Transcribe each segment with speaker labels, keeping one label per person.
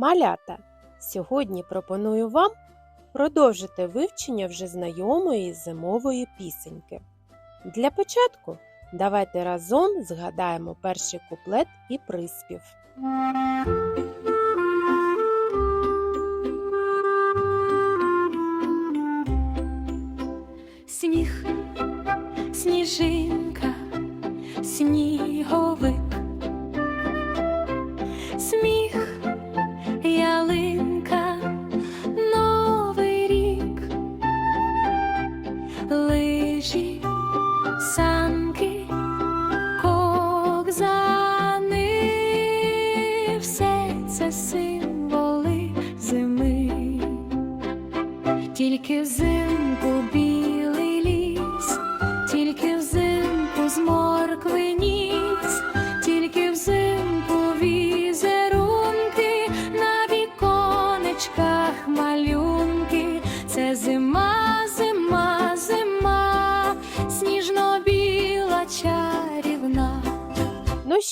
Speaker 1: Малята, сьогодні пропоную вам продовжити вивчення вже знайомої зимової пісеньки. Для початку давайте разом згадаємо перший куплет і приспів.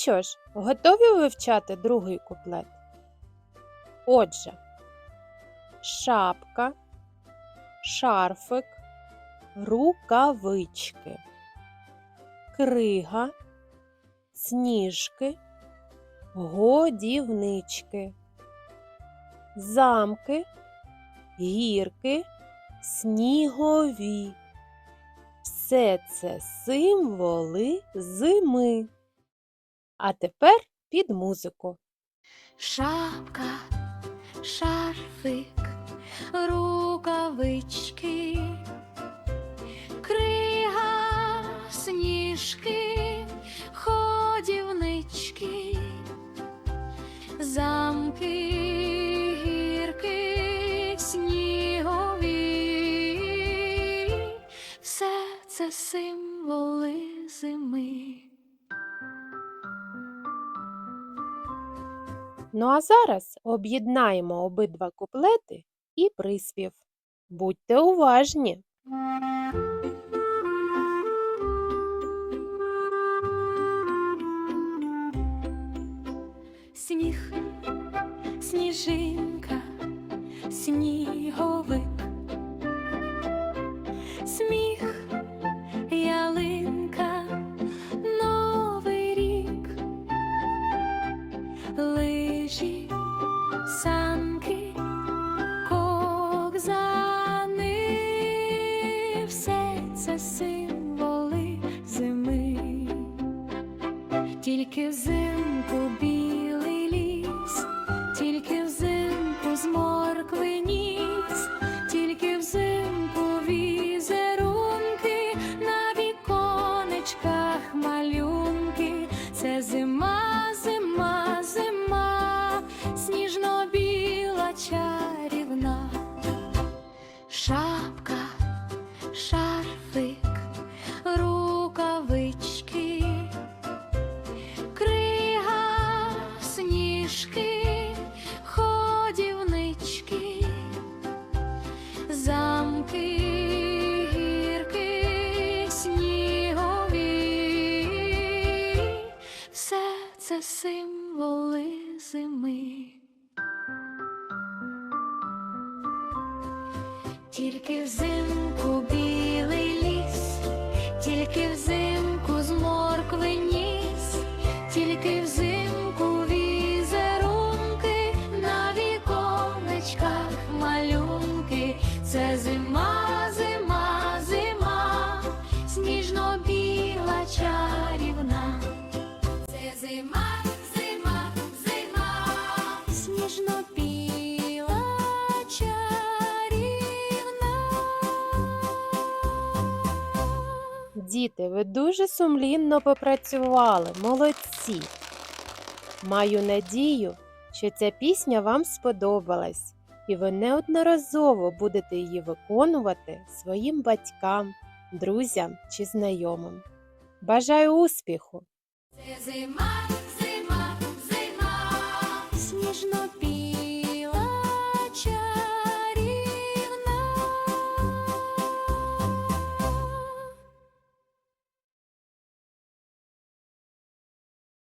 Speaker 1: Що ж, готові вивчати другий куплет? Отже, шапка, шарфик, рукавички, крига, сніжки, годівнички, замки, гірки, снігові. Все це символи зими. А тепер під музику.
Speaker 2: Шапка, шарфик, рукавички, крига, сніжки, ходівнички, замки, гірки, снігові, все це символи
Speaker 1: Ну а зараз об'єднаємо обидва куплети і приспів. Будьте уважні!
Speaker 2: Сніг, сніжинка, сніговик, Тільки взимку білий ліс, тільки взимку зморкли ніс, тільки взимку візерунки, на віконечках малюнки. Це зима, зима, зима, сніжно-біла чарівна. Шапка, шарфик, це символи зими. Тільки взимку білий ліс, тільки взимку зморкли ніс, тільки взимку візерунки, на віконечках малюнки. Це зима, зима, зима, сніжно-біла чарівна. Це зима,
Speaker 1: Діти, ви дуже сумлінно попрацювали, молодці! Маю надію, що ця пісня вам сподобалась, і ви неодноразово будете її виконувати своїм батькам, друзям чи знайомим. Бажаю успіху!
Speaker 2: Це зима, зима, зима, сніжно